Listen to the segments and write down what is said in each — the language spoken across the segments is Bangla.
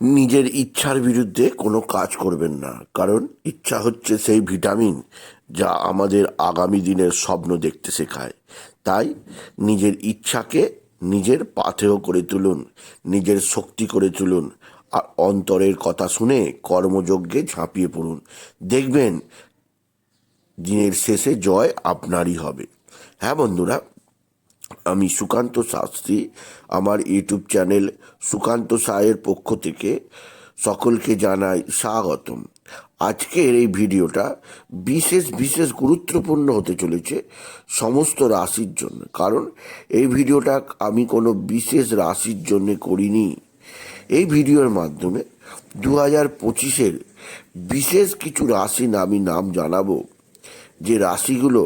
নিজের ইচ্ছার বিরুদ্ধে কোনো কাজ করবেন না। কারণ ইচ্ছা হচ্ছে সেই ভিটামিন যা আমাদের আগামী দিনের স্বপ্ন দেখতে শেখায়। তাই নিজের ইচ্ছাকে নিজের পাথেয় করে তুলুন, নিজের শক্তি করে তুলুন, আর অন্তরের কথা শুনে কর্মযজ্ঞে ঝাঁপিয়ে পড়ুন। দেখবেন, দিনের শেষে জয় আপনারই হবে। হ্যাঁ বন্ধুরা আমি সুকান্ত শাস্ত্রী, আমার ইউটিউব চ্যানেল সুকান্ত সায়ের পক্ষ থেকে সকলকে জানাই স্বাগতম। আজকের এই ভিডিওটা বিশেষ বিশেষ গুরুত্বপূর্ণ হতে চলেছে সমস্ত রাশির জন্য। কারণ এই ভিডিওটা আমি কোনো বিশেষ রাশির জন্য করিনি। এই ভিডিওর মাধ্যমে দু হাজার পঁচিশের বিশেষ কিছু রাশির আমি নাম জানাব। যে রাশিগুলো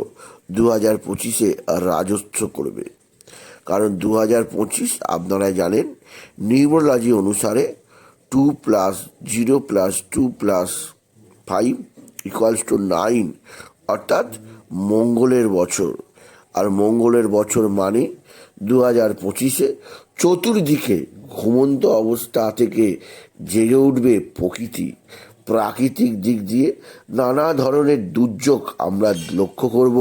দু হাজার পঁচিশে রাজস্ব করবে। কারণ দু হাজার পঁচিশ আপনারা জানেন নিউমোলজি অনুসারে two plus zero plus two plus five equals two nine অর্থাৎ মঙ্গলের বছর। আর মঙ্গলের বছর মানে দু হাজার পঁচিশে চতুর্দিকে ঘুমন্ত অবস্থা থেকে জেগে উঠবে প্রকৃতি। প্রাকৃতিক দিক দিয়ে নানা ধরনের দুর্যোগ আমরা লক্ষ্য করব।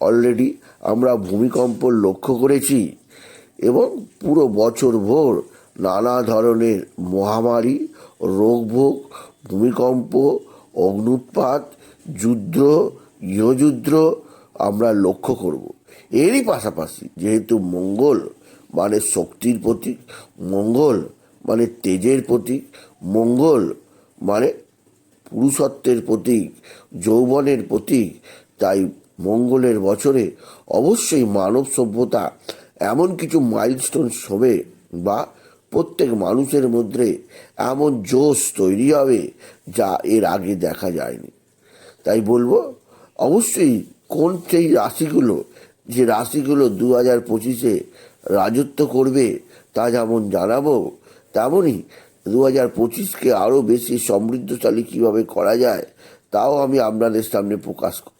অলরেডি আমরা ভূমিকম্প লক্ষ্য করেছি এবং পুরো বছর ভোর নানা ধরনের মহামারী, রোগভোগ, ভূমিকম্প, অগ্নুৎপাত, যুদ্ধ গৃহযুদ্ধ আমরা লক্ষ্য করব। এরই পাশাপাশি যেহেতু মঙ্গল মানে শক্তির প্রতীক, মঙ্গল মানে তেজের প্রতীক, মঙ্গল মানে পুরুষত্বের প্রতীক, যৌবনের প্রতীক, তাই মঙ্গলের বছরে অবশ্যই মানব সভ্যতা এমন কিছু মাইলস্টোন হবে বা প্রত্যেক মানুষের মধ্যে এমন জোশ তৈরি হবে যা এর আগে দেখা যায়নি। তাই বলব, অবশ্যই কোন সেই রাশিগুলো, যে রাশিগুলো দু হাজার পঁচিশে রাজত্ব করবে তা যেমন জানাব তেমনই দু হাজার পঁচিশকে আরও বেশি সমৃদ্ধশালী কীভাবে করা যায়, তাও আমি আপনাদের সামনে প্রকাশ করব।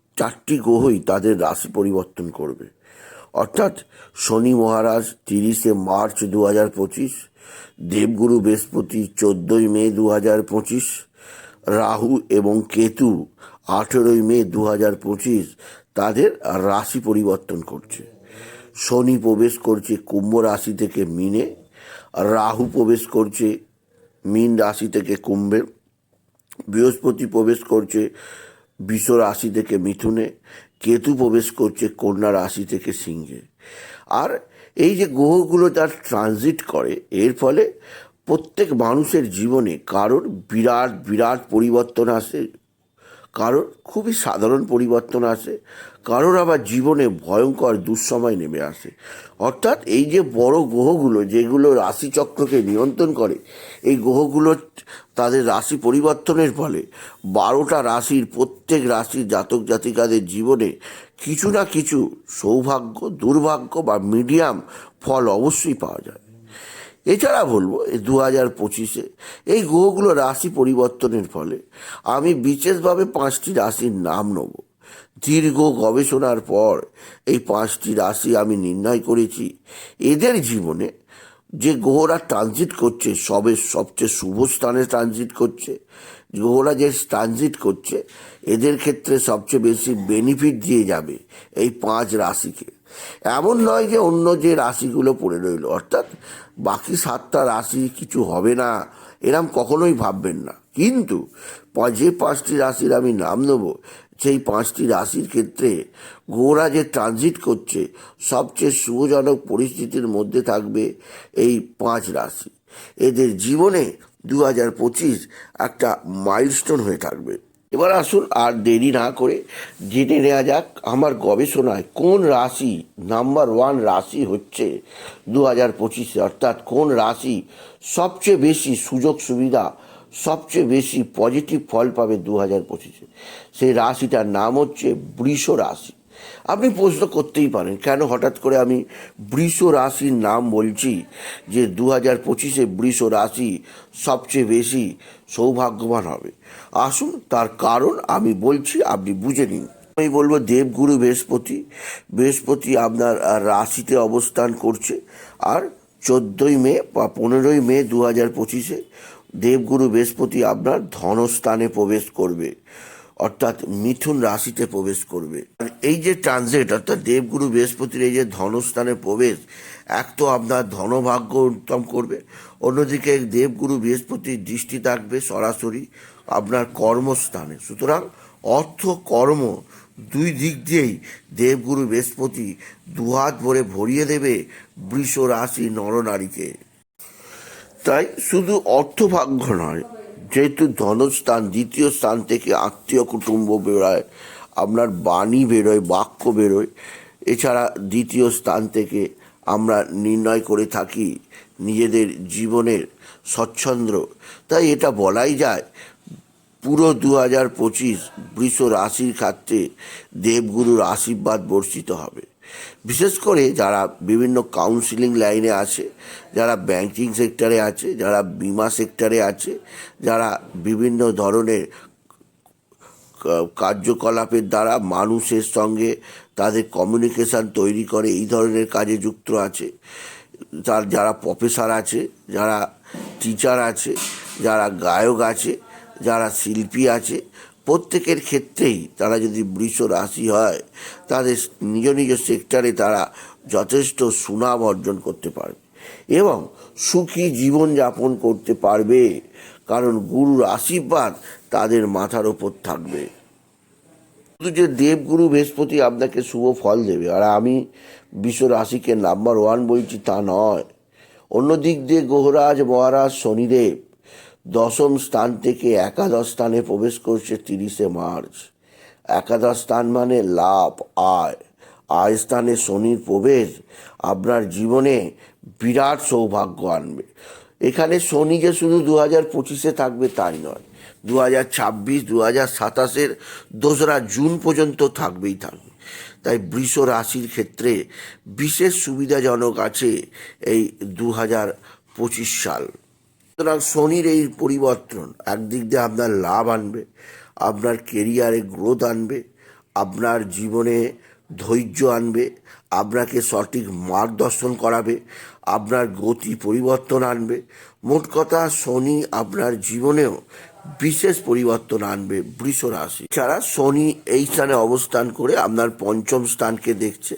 চারটি গ্রহই তাদের রাশি পরিবর্তন করবে। অর্থাৎ শনি মহারাজ তিরিশে মার্চ দু হাজার পঁচিশ, দেবগুরু বৃহস্পতি চোদ্দোই মে দু হাজার পঁচিশ, রাহু এবং কেতু আঠেরোই মে দু হাজার পঁচিশ তাদের রাশি পরিবর্তন করছে। শনি প্রবেশ করছে কুম্ভ রাশি থেকে মিনে, রাহু প্রবেশ করছে মীন রাশি থেকে কুম্ভে, বৃহস্পতি প্রবেশ করছে বিষ রাশি থেকে মিথুনে, কেতু প্রবেশ করছে কন্যা রাশি থেকে সিংহে। আর এই যে গ্রহগুলো তার ট্রানজিট করে, এর ফলে প্রত্যেক মানুষের জীবনে কারোর বিরাট বিরাট পরিবর্তন আসে, কারোর খুবই সাধারণ পরিবর্তন আসে কারোর আবার জীবনে ভয়ঙ্কর দুঃসময় নেমে আসে। অর্থাৎ এই যে বড় গ্রহগুলো যেগুলো রাশিচক্রকে নিয়ন্ত্রণ করে, এই গ্রহগুলো তাদের রাশি পরিবর্তনের ফলে বারোটা রাশির প্রত্যেক রাশির জাতক জাতিকাদের জীবনে কিছু না কিছু সৌভাগ্য, দুর্ভাগ্য বা মিডিয়াম ফল অবশ্যই পাওয়া যায়। এছাড়া বলব, এই দু হাজার পঁচিশে এই গ্রহগুলো রাশি পরিবর্তনের ফলে আমি বিশেষভাবে পাঁচটি রাশির নাম নেব। দীর্ঘ গবেষণার পর এই পাঁচটি রাশি আমি নির্ণয় করেছি। এদের জীবনে যে গ্রহরা ট্রানজিট করছে, সবে সবচেয়ে শুভ স্থানে ট্রানজিট করছে, গ্রহরা যে ট্রানজিট করছে, এদের ক্ষেত্রে সবচেয়ে বেশি বেনিফিট দিয়ে যাবে এই পাঁচ রাশিকে। এমন নয় যে অন্য যে রাশিগুলো পড়ে রইল, অর্থাৎ বাকি সাতটা রাশি কিছু হবে না, এরম কখনোই ভাববেন না। কিন্তু, যে পাঁচটি রাশির আমি নাম নেব সেই পাঁচটি রাশির ক্ষেত্রে গোরা যে ট্রানজিট করছে, সবচেয়ে শুভজনক পরিস্থিতির মধ্যে থাকবে এই পাঁচ রাশি। এদের জীবনে দু হাজার পঁচিশ একটা মাইলস্টোন হয়ে থাকবে। এবার আসুন আর দেরি না করে জেনে নেওয়া যাক আমার গবেষণায় কোন রাশি নাম্বার ওয়ান রাশি হচ্ছে দু হাজার পঁচিশে, অর্থাৎ কোন রাশি সবচেয়ে বেশি সুযোগ সুবিধা সবচেয়ে বেশি পজিটিভ ফল পাবে দু হাজার পঁচিশে। সেই রাশিটার নাম হচ্ছে বৃষ রাশি। আপনি প্রশ্ন করতেই পারেন, কেন হঠাৎ করে আমি বৃষ রাশির নাম বলছি যে দু হাজার পঁচিশে বৃষ রাশি সবচেয়ে বেশি সৌভাগ্যবান হবে? আসুন, তার কারণ আমি বলছি, আপনি বুঝে নিন। আমি বলব দেবগুরু বৃহস্পতি। বৃহস্পতি আপনার রাশিতে অবস্থান করছে। আর চোদ্দোই মে বা পনেরোই মে দু হাজার পঁচিশে দেবগুরু বৃহস্পতি আপনার ধনস্থানে প্রবেশ করবে, অর্থাৎ মিথুন রাশিতে প্রবেশ করবে। আর এই যে ট্রানজিট অর্থাৎ দেবগুরু বৃহস্পতির এই যে ধনস্থানে প্রবেশ, এক তো আপনার ধনভাগ্য উত্তম করবে, অন্যদিকে দেবগুরু বৃহস্পতির দৃষ্টি থাকবে সরাসরি আপনার কর্মস্থানে। সুতরাং অর্থ, কর্ম দুই দিক দিয়েই দেবগুরু বৃহস্পতি দুহাত ভরে ভরিয়ে দেবে বৃষ রাশি নরনারীকে। তাই শুধু অর্থভাগ্য নয়, যেহেতু ধনস্থান দ্বিতীয় স্থান থেকে আত্মীয় কুটুম্ব বেরোয়, আপনার বাণী বেরোয়, বাক্য বেরোয়, এছাড়া দ্বিতীয় স্থান থেকে আমরা নির্ণয় করে থাকি নিজেদের জীবনের স্বচ্ছন্দ্র। তাই এটা বলাই যায়, পুরো দু হাজার পঁচিশ বৃষ রাশির ক্ষেত্রে দেবগুরুর আশীর্বাদ বর্ষিত হবে। বিশেষ করে যারা বিভিন্ন কাউন্সিলিং লাইনে আছে, যারা ব্যাংকিং সেক্টরে আছে, যারা বিমা সেক্টরে আছে, যারা বিভিন্ন ধরনের কার্যকলাপের দ্বারা মানুষের সঙ্গে তাদের কমিউনিকেশন তৈরি করে, এই ধরনের কাজে যুক্ত আছে। তার যারা প্রফেসর আছে, যারা টিচার আছে, যারা গায়ক আছে, যারা শিল্পী আছে প্রত্যেকের ক্ষেত্রেই তারা যদি বৃষ রাশি হয়, তাদের নিজ নিজ সেক্টরে তারা যথেষ্ট সুনাম অর্জন করতে পারবে এবং সুখী জীবনযাপন করতে পারবে। কারণ গুরুর আশীর্বাদ তাদের মাথার ওপর থাকবে। শুধু যে দেবগুরু বৃহস্পতি আপনাকে শুভ ফল দেবে, আর আমি বিশ্ব রাশিকে নাম্বার ওয়ান বলছি তা নয়। অন্য দিক দিয়ে গ্রহরাজ মহারাজ, শনিদেব দশম স্থান থেকে একাদশ স্থানে প্রবেশ করছে তিরিশে মার্চ। একাদশ স্থান মানে লাভ, আয়। আয় স্থানে শনির প্রবেশ আপনার জীবনে বিরাট সৌভাগ্য আনবে। এখানে শনি যে শুধু দু হাজার পঁচিশে থাকবে তাই নয় দু হাজার ছাব্বিশ দু হাজার সাতাশের দোসরা জুন পর্যন্ত থাকবেই থাকবে। তাই বৃষ রাশির ক্ষেত্রে বিশেষ সুবিধাজনক আছে এই দু হাজার পঁচিশ সাল। সুতরাং শনির এই পরিবর্তন, একদিক দিয়ে আপনার লাভ আনবে, আপনার কেরিয়ারে গ্রোথ আনবে, আপনার জীবনে ধৈর্য আনবে, আপনাকে সঠিক মার্গদর্শন করাবে, আপনার গতি পরিবর্তন আনবে। মোট কথা, শনি আপনার জীবনেও বিশেষ পরিবর্তন আনবে বৃষ রাশি। ছাড়া শনি এই স্থানে অবস্থান করে আপনার পঞ্চম স্থানকে দেখছে।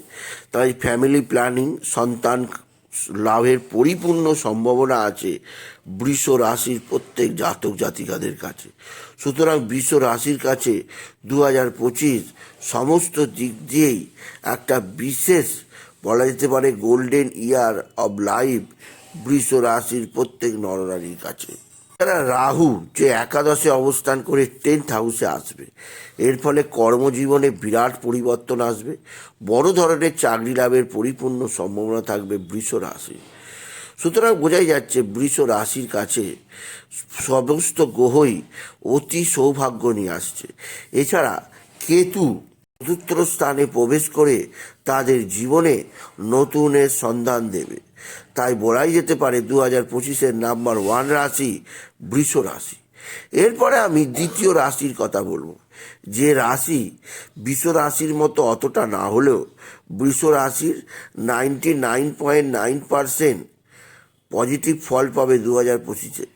তাই ফ্যামিলি প্ল্যানিং সন্তান লাভের পরিপূর্ণ সম্ভাবনা আছে বৃষ রাশির প্রত্যেক জাতক জাতিকাদের কাছে। সুতরাং বৃষ রাশির কাছে দু হাজার পঁচিশ সমস্ত দিক দিয়েই একটা বিশেষ, বলা যেতে পারে গোল্ডেন ইয়ার অব লাইফ বৃষ রাশির প্রত্যেক নরনারীর কাছে। এছাড়া রাহু যে একাদশে অবস্থান করে টেন্থ হাউসে আসবে। এর ফলে কর্মজীবনে বিরাট পরিবর্তন আসবে। বড় ধরনের চাকরি লাভের পরিপূর্ণ সম্ভাবনা থাকবে বৃষ রাশি সুতরাং বোঝাই যাচ্ছে বৃষ রাশির কাছে সমস্ত গ্রহই অতি সৌভাগ্য নিয়ে আসছে। এছাড়া কেতু চতুর্থ স্থানে প্রবেশ করে তাদের জীবনে নতুনের সন্ধান দেবে। তাই বলাই যেতে পারে দু হাজার পঁচিশের নাম্বার ওয়ান রাশি বৃষ রাশি। এরপরে আমি দ্বিতীয় রাশির কথা বলব। যে রাশি বৃষ রাশির মতো অতটা না হলেও বৃষ রাশির ninety nine point nine percent positive ফল পাবে দু হাজার পঁচিশে।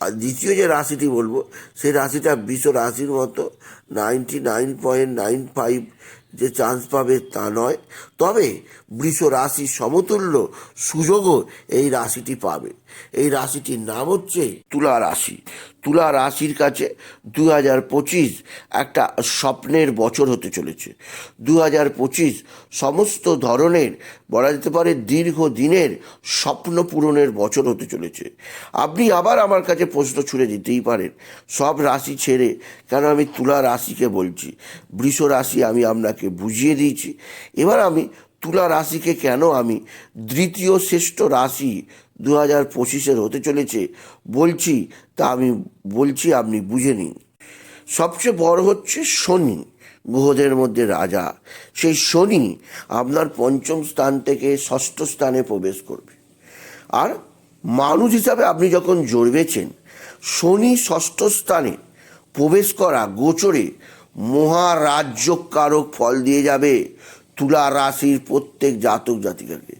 আর দ্বিতীয় যে রাশিটি বলব, সেই রাশিটা বিশ্ব রাশির মতো ninety nine point nine five যে চান্স পাবে তা নয়। তবে বৃষ রাশির সমতুল্য সুযোগও এই রাশিটি পাবে। এই রাশিটির নাম হচ্ছে তুলা রাশি। তুলা রাশির কাছে দু হাজার পঁচিশ একটা স্বপ্নের বছর হতে চলেছে। দু হাজার পঁচিশ সমস্ত ধরনের, বলা যেতে পারে দীর্ঘ দিনের স্বপ্ন পূরণের বছর হতে চলেছে। আপনি আবার আমার কাছে প্রশ্ন ছুড়ে দিতেই পারেন, সব রাশি ছেড়ে কেন আমি তুলা রাশিকে বলছি? বৃষ রাশি আমি আপনাকে বুঝিয়ে দিয়েছি। এবার আমি তুলা রাশিকে কেন আমি? দ্বিতীয় শ্রেষ্ঠ রাশি দু হাজার পঁচিশের হতে চলেছে। বলছি তা আমি, বলছি আপনি বুঝে নিন। সবচেয়ে বড় হচ্ছে শনি, গ্রহদের মধ্যে রাজা। সেই শনি আপনার পঞ্চম স্থান থেকে ষষ্ঠ স্থানে প্রবেশ করবে। আর মানুষ হিসাবে আপনি যখন জড়বেছেন শনি ষষ্ঠ স্থানে প্রবেশ করা গোচরে মহারাজ্যকারক ফল দিয়ে যাবে। তুলা রাশির প্রত্যেক জাতক জাতিকাকে।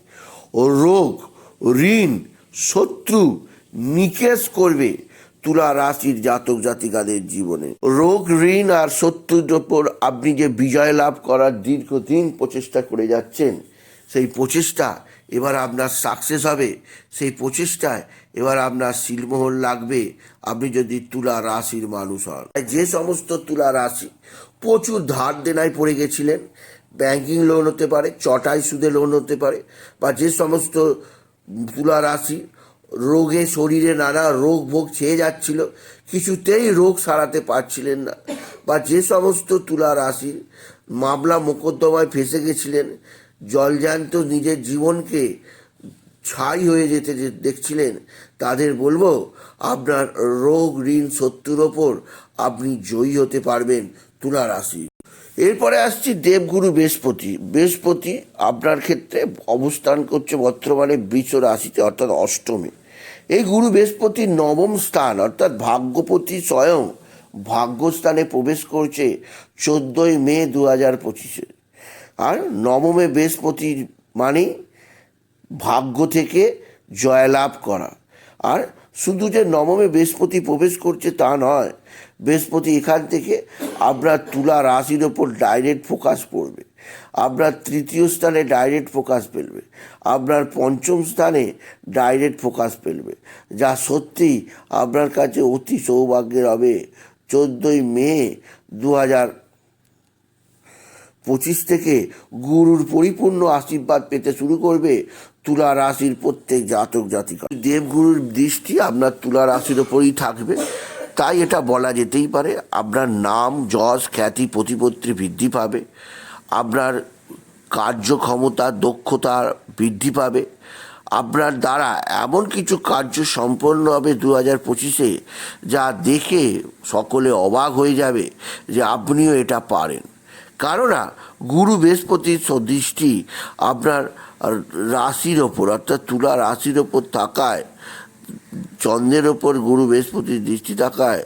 ও রোগ, ঋণ, শত্রু নিকেশ করবে তুলা রাশির জাতক জাতিকাদের জীবনে। রোগ, ঋণ আর শত্রুর ওপর আপনি যে বিজয় লাভ করার দীর্ঘদিন প্রচেষ্টা করে যাচ্ছেন, সেই প্রচেষ্টা এবার আপনার সাকসেস হবে। সেই প্রচেষ্টায় এবার আপনার শিলমোহর লাগবে। আপনি যদি তুলা রাশির মানুষ হন। যে সমস্ত তুলা রাশি প্রচুর ধার দেনায় পড়ে গেছিলেন ব্যাংকিং লোন হতে পারে চটাই সুদে লোন হতে পারে, বা যে সমস্ত তুলা রাশি, রোগে শরীরে নানা রোগ ভোগ ছেয়ে যাচ্ছিল, কিছুতেই রোগ সারাতে পারছিলেন না। বা যে সমস্ত তুলা রাশির মামলা মোকদ্দমায় ফেসে গেছিলেন জলজান্ত নিজের জীবনকে ছাই হয়ে যেতে যে দেখছিলেন, তাদের বলব, আপনার রোগ ঋণ শত্রুর ওপর আপনি জয়ী হতে পারবেন তুলা রাশি। এরপরে আসছি দেবগুরু বৃহস্পতি। বৃহস্পতি আপনার ক্ষেত্রে অবস্থান করছে বর্তমানে বৃষ রাশিতে, অর্থাৎ অষ্টমী। এই গুরু বৃহস্পতির নবম স্থান, অর্থাৎ ভাগ্যপতি স্বয়ং ভাগ্যস্থানে প্রবেশ করছে চোদ্দোই মে দু হাজার পঁচিশে। আর নবমে বৃহস্পতির মানেই ভাগ্য থেকে জয়লাভ করা। আর শুধু যে নবমে বৃহস্পতি প্রবেশ করছে তা নয় বৃহস্পতি এখান থেকে আপনার তুলা রাশির ওপর ডাইরেক্ট ফোকাস পড়বে। আপনার তৃতীয় স্থানে ডাইরেক্ট ফোকাস ফেলবে। আপনার পঞ্চম স্থানে ডাইরেক্ট ফোকাস ফেলবে। যা সত্যি আপনার কাছে অতি সৌভাগ্যের হবে। চোদ্দোই মে দু হাজার পঁচিশ থেকে গুরুর পরিপূর্ণ আশীর্বাদ পেতে শুরু করবে তুলা রাশির প্রত্যেক জাতক জাতিকা। দেবগুরুর দৃষ্টি আপনার তুলা রাশির ওপরই থাকবে। তাই এটা বলা যেতেই পারে, আপনার নাম, যশ, খ্যাতি, প্রতিপত্তি বৃদ্ধি পাবে, আপনার কার্যক্ষমতা, দক্ষতা বৃদ্ধি পাবে, আপনার দ্বারা এমন কিছু কার্য সম্পন্ন হবে দু হাজার পঁচিশে যা দেখে সকলে অবাক হয়ে যাবে যে আপনিও এটা পারেন। কেননা গুরু বৃহস্পতির সদৃষ্টি আপনার রাশির ওপর, অর্থাৎ তুলা রাশির ওপর থাকায় চন্দ্রের ওপর গুরু বৃহস্পতির দৃষ্টি থাকায়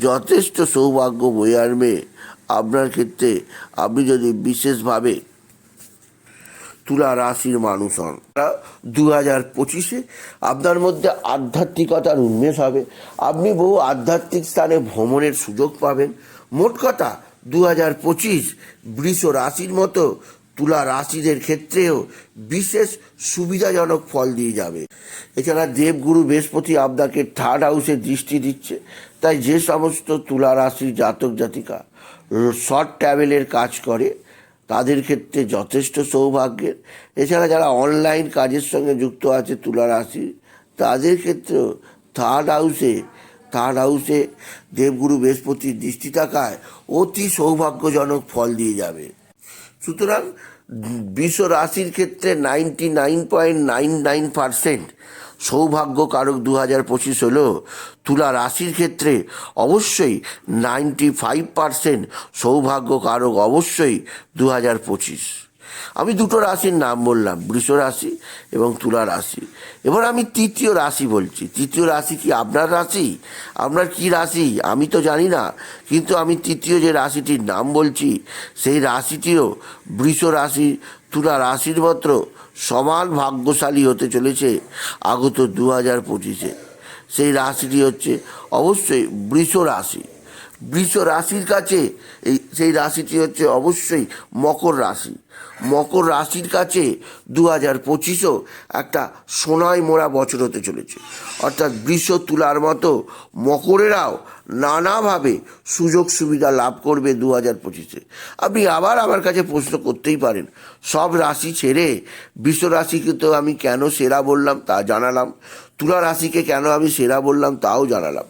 যথেষ্ট সৌভাগ্য বয়ে আনবে আপনার ক্ষেত্রে আপনি যদি বিশেষভাবে তুলা রাশির মানুষ হন দু হাজার পঁচিশে আপনার মধ্যে আধ্যাত্মিকতার উন্মেষ হবে। আপনি বহু আধ্যাত্মিক স্থানে ভ্রমণের সুযোগ পাবেন। মোট কথা দু হাজার পঁচিশ বৃষ রাশির মতো তুলা রাশিদের ক্ষেত্রেও বিশেষ সুবিধাজনক ফল দিয়ে যাবে। এছাড়া দেবগুরু বৃহস্পতি আপনাকে থার্ড হাউসে দৃষ্টি দিচ্ছে। তাই যে সমস্ত তুলা রাশির জাতক জাতিকা শর্ট ট্রাভেলের কাজ করে, তাদের ক্ষেত্রে যথেষ্ট সৌভাগ্যের। এছাড়া যারা অনলাইন কাজের সঙ্গে যুক্ত আছে তুলা রাশি, তাদের ক্ষেত্রেও থার্ড হাউসে থার্ড হাউসে দেবগুরু বৃহস্পতির দৃষ্টি থাকায় অতি সৌভাগ্যজনক ফল দিয়ে যাবে। সুতরাং বিশ্ব রাশির ক্ষেত্রে ninety nine point nine nine percent সৌভাগ্য কারক দু হাজার পঁচিশ হলেও তুলা রাশির ক্ষেত্রে অবশ্যই নাইনটি ফাইভ পারসেন্ট সৌভাগ্য কারক অবশ্যই দু হাজার পঁচিশ। আমি দুটো রাশির নাম বললাম, বৃষ রাশি এবং তুলা রাশি। এবার আমি তৃতীয় রাশি বলছি। তৃতীয় রাশি কি আপনার রাশি? আপনার কি রাশি? আমি তো জানি না, কিন্তু আমি তৃতীয় যে রাশিটির নাম বলছি, সেই রাশিটিও বৃষ রাশি, তুলা রাশির মাত্র সমান ভাগ্যশালী হতে চলেছে আগত দু হাজার পঁচিশে। সেই রাশিটি হচ্ছে অবশ্যই বৃষ রাশি। বৃষ রাশির কাছে, এই সেই রাশিটি হচ্ছে অবশ্যই মকর রাশি। মকর রাশির কাছে দু হাজার পঁচিশও একটা সোনায় মোড়া বছর হতে চলেছে। অর্থাৎ বৃষ তুলার মতো মকরেরাও নানাভাবে সুযোগ সুবিধা লাভ করবে দু হাজার পঁচিশে। আপনি আবার আমার কাছে প্রশ্ন করতেই পারেন, সব রাশি ছেড়ে বৃষ রাশিকে তো আমি কেন সেরা বললাম তা জানালাম, তুলা রাশিকে কেন আমি সেরা বললাম তাও জানালাম।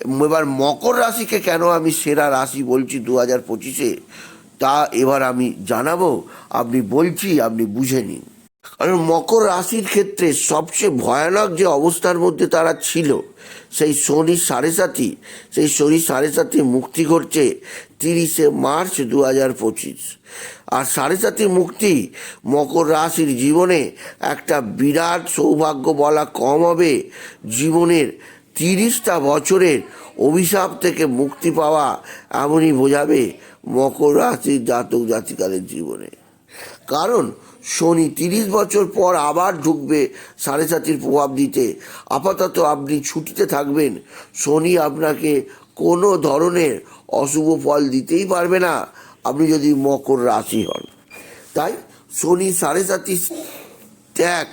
এবার মকর রাশিকে কেন আমি সেরা রাশি বলছি দু হাজার পঁচিশে, তা এবার আমি জানাব, আপনি বলছি, আপনি বুঝে নিন। কারণ মকর রাশির ক্ষেত্রে সবচেয়ে ভয়ানক যে অবস্থার মধ্যে তারা ছিল, সেই শনি সাড়ে সাতি সেই শনি সাড়ে সাতি মুক্তি ঘটছে তিরিশে মার্চ দু হাজার পঁচিশ। আর সাড়ে সাতি মুক্তি মকর রাশির জীবনে একটা বিরাট সৌভাগ্য বলা কম হবে জীবনের তিরিশটা বছরের অভিশাপ থেকে মুক্তি পাওয়া এমনই বোঝাবে মকর রাশির জাতক জাতিকাদের জীবনে। কারণ শনি তিরিশ বছর পর আবার ঢুকবে সাড়ে সাতির প্রভাব দিতে। আপাতত আপনি ছুটিতে থাকবেন। শনি আপনাকে কোনো ধরনের অশুভ ফল দিতেই পারবে না। আপনি যদি মকর রাশি হন। তাই শনি সাড়ে সাতি ত্যাগ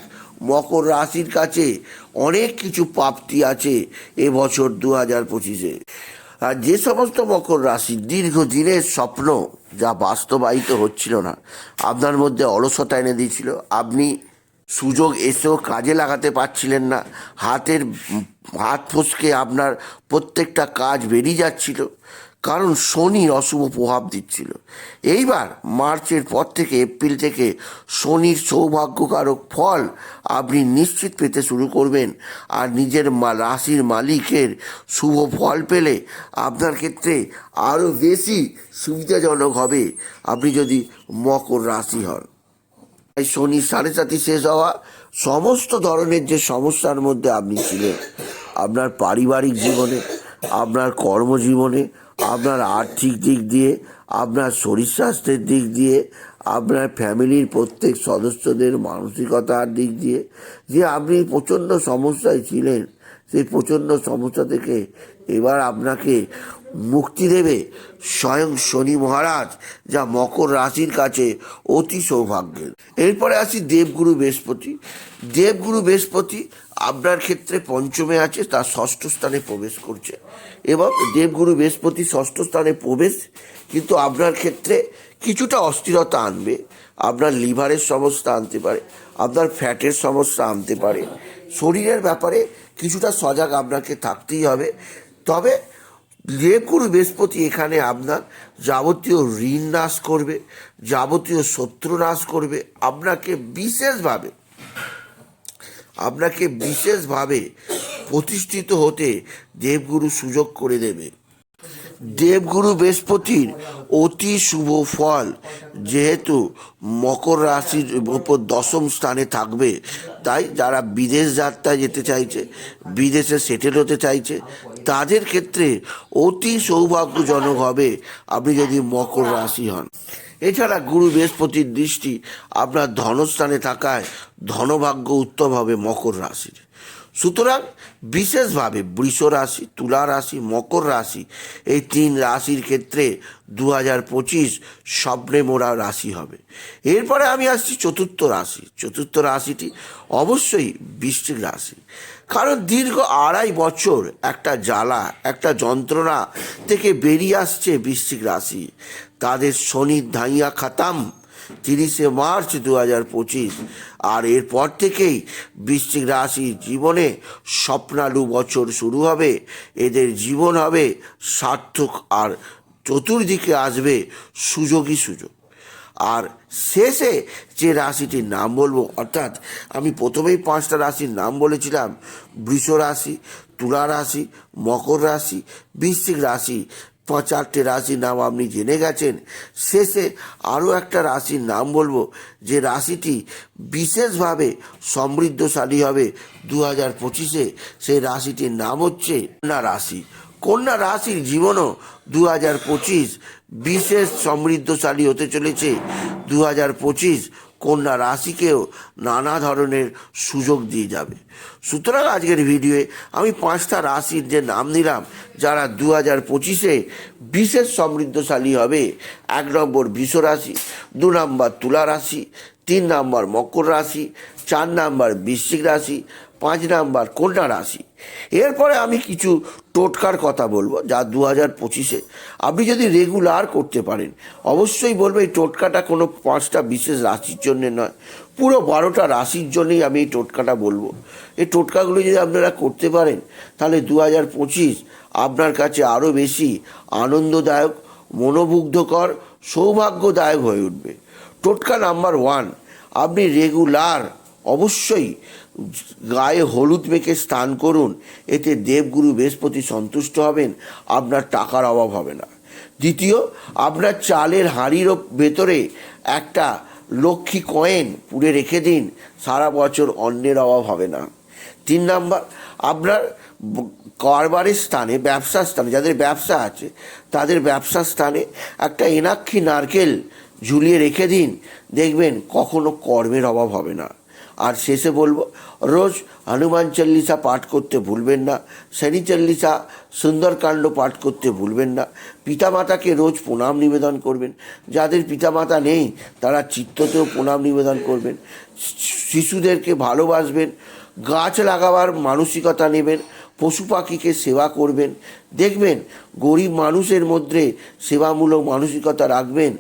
মকর রাশির কাছে অনেক কিছু প্রাপ্তি আছে এবছর দু হাজার পঁচিশে। আর যে সমস্ত মকর রাশি দীর্ঘদিনের স্বপ্ন, যা বাস্তবায়িত হচ্ছিল না, আপনার মধ্যে অলসতা এনে দিয়েছিল। আপনি সুযোগ এসেও কাজে লাগাতে পারছিলেন না। হাতের, হাত ফসকে আপনার প্রত্যেকটা কাজ বেরিয়ে যাচ্ছিল। কারণ শনির অশুভ প্রভাব দিচ্ছিল। এইবার মার্চের পর থেকে এপ্রিল থেকে শনির সৌভাগ্যকারক ফল আপনি নিশ্চিত পেতে শুরু করবেন আর নিজের মা রাশির মালিকের শুভ ফল পেলে আপনার ক্ষেত্রে আরও বেশি সুবিধাজনক হবে। আপনি যদি মকর রাশি হন। তাই শনি সাড়ে সাতি শেষ হওয়া সমস্ত ধরনের যে সমস্যার মধ্যে আপনি ছিলেন, আপনার পারিবারিক জীবনে, আপনার কর্মজীবনে আপনার আর্থিক দিক দিয়ে, আপনার শরীর স্বাস্থ্যের দিক দিয়ে, আপনার ফ্যামিলির প্রত্যেক সদস্যদের মানসিকতার দিক দিয়ে, যে আপনি প্রচণ্ড সমস্যায় ছিলেন, সেই প্রচণ্ড সমস্যা থেকে এবার আপনাকে মুক্তি দেবে স্বয়ং শনি মহারাজ, যা মকর রাশির কাছে অতি সৌভাগ্যের। এরপরে আসি দেবগুরু বৃহস্পতি। দেবগুরু বৃহস্পতি আপনার ক্ষেত্রে পঞ্চমে আছে, তার ষষ্ঠ স্থানে প্রবেশ করছে। এবং দেবগুরু বৃহস্পতি ষষ্ঠ স্থানে প্রবেশ, কিন্তু আপনার ক্ষেত্রে কিছুটা অস্থিরতা আনবে। আপনার লিভারের সমস্যা আনতে পারে, আপনার ফ্যাটের সমস্যা আনতে পারে। শরীরের ব্যাপারে কিছুটা সজাগ আপনাকে থাকতেই হবে। তবে দেবগুরু বৃহস্পতি এখানে আপনার যাবতীয় ঋণ নাশ করবে, যাবতীয় শত্রু নাশ করবে। আপনাকে বিশেষভাবে আপনাকে বিশেষভাবে প্রতিষ্ঠিত হতে দেবগুরু সুযোগ করে দেবে। দেবগুরু বৃহস্পতির অতি শুভ ফল, যেহেতু মকর রাশির উপর দশম স্থানে থাকবে, তাই যারা বিদেশ যাত্রায় যেতে চাইছে, বিদেশে সেটেল হতে চাইছে তাদের ক্ষেত্রে অতি সৌভাগ্যজনক হবে আপনি যদি মকর রাশি হন। এছাড়া গুরু বৃহস্পতির দৃষ্টি আপনার ধনস্থানে থাকায় ধনভাগ্য উত্তম হবে মকর রাশির। সুতরাং বিশেষভাবে বৃষ রাশি, তুলা রাশি, মকর রাশি এই তিন রাশির ক্ষেত্রে দু হাজার পঁচিশ স্বপ্নে মোড়া রাশি হবে। এরপরে আমি আসছি চতুর্থ রাশি। চতুর্থ রাশিটি অবশ্যই বৃশ্চিক রাশি। কারণ দীর্ঘ আড়াই বছর একটা জ্বালা, একটা যন্ত্রণা থেকে বেরিয়ে আসছে বৃশ্চিক রাশি। তাদের শনির ধাইয়া খাতাম তিরিশে মার্চ দু হাজার পঁচিশ। আর এরপর থেকেই বৃশ্চিক রাশির জীবনে স্বপ্নালু বছর শুরু হবে। এদের জীবন হবে সার্থক আর চতুর্দিকে আসবে সুযোগই সুযোগ। আর শেষে যে রাশিটির নাম বলব, অর্থাৎ আমি প্রথমেই পাঁচটা রাশির নাম বলেছিলাম, বৃষ রাশি, তুলা রাশি, মকর রাশি, বৃশ্চিক রাশি চারটে রাশির নাম আপনি জেনে গেছেন। শেষে আরও একটা রাশির নাম বলব, যে রাশিটি বিশেষভাবে সমৃদ্ধশালী হবে দু হাজার পঁচিশে। সেই রাশিটির নাম হচ্ছে কন্যা রাশি। কন্যা রাশির জীবনও দু হাজার পঁচিশ বিশেষ সমৃদ্ধশালী হতে চলেছে। দু হাজার পঁচিশ কন্যা রাশিকেও নানা ধরনের সুযোগ দিয়ে যাবে। সুতরাং আজকের ভিডিওয়ে আমি পাঁচটা রাশির যে নাম নিলাম, যারা দু হাজার পঁচিশে বিশেষ সমৃদ্ধশালী হবে, এক নম্বর বৃষ রাশি, দু নম্বর তুলা রাশি, তিন নম্বর মকর রাশি, চার নাম্বার বৃশ্চিক রাশি পাঁচ নাম্বার, কন্যা রাশি। এরপরে আমি কিছু টোটকার কথা বলব, যা দু হাজার পঁচিশে। আপনি যদি রেগুলার করতে পারেন, অবশ্যই বলব এই টোটকাটা কোনো পাঁচটা বিশেষ রাশির জন্য নয়, পুরো বারোটা রাশির জন্যই আমি এই টোটকাটা বলব। এই টোটকাগুলো যদি আপনারা করতে পারেন, তাহলে দু হাজার পঁচিশ আপনার কাছে আরও বেশি আনন্দদায়ক, মনোমুগ্ধকর, সৌভাগ্যদায়ক হয়ে উঠবে। টোটকা নাম্বার ওয়ান, আপনি রেগুলার অবশ্যই গায়ে হলুদ মেখে স্নান করুন, এতে দেবগুরু বৃহস্পতি সন্তুষ্ট হবেন, আপনার টাকার অভাব হবে না। দ্বিতীয়, আপনার চালের হাঁড়ির ভেতরে একটা লক্ষ্মী কয়েন পুড়ে রেখে দিন, সারা বছর অন্যের অভাব হবে না। তিন নাম্বার, আপনার কারবারের স্থানে ব্যবসার স্থানে, যাদের ব্যবসা আছে, তাদের ব্যবসার স্থানে একটা এনাক্ষী নারকেল ঝুলিয়ে রেখে দিন, দেখবেন কখনো কর্মের অভাব হবে না। আর শেষে বলব, রোজ হনুমান চল্লিশা পাঠ করতে ভুলবেন না, শনি চল্লিশা সুন্দরকাণ্ড পাঠ করতে ভুলবেন না, পিতামাতাকে রোজ প্রণাম নিবেদন করবেন, যাদের পিতামাতা নেই, তারা চিত্ততেও প্রণাম নিবেদন করবেন, শিশুদেরকে ভালোবাসবেন, গাছ লাগাবার মানসিকতা নেবেন, পশু পাখিকে সেবা করবেন, দেখবেন গরিব মানুষের মধ্যে সেবামূলক মানসিকতা রাখবেন,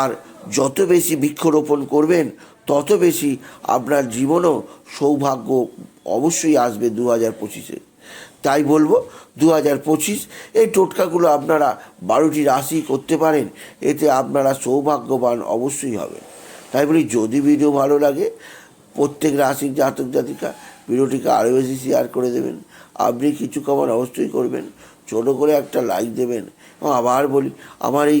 আর যত বেশি বৃক্ষরোপণ করবেন তত বেশি আপনার জীবনও সৌভাগ্য অবশ্যই আসবে দু হাজার পঁচিশে। তাই বলব দু হাজার পঁচিশ এই টোটকাগুলো আপনারা বারোটি রাশি করতে পারেন, এতে আপনারা সৌভাগ্যবান অবশ্যই হবেন। তাই বলি, যদি ভিডিও ভালো লাগে, প্রত্যেক রাশির জাতক জাতিকা ভিডিওটিকে আরও বেশি শেয়ার করে দেবেন। আপনি কিছু কমান অবশ্যই করবেন, ছোটো করে একটা লাইক দেবেন। এবং আবার বলি, আমার এই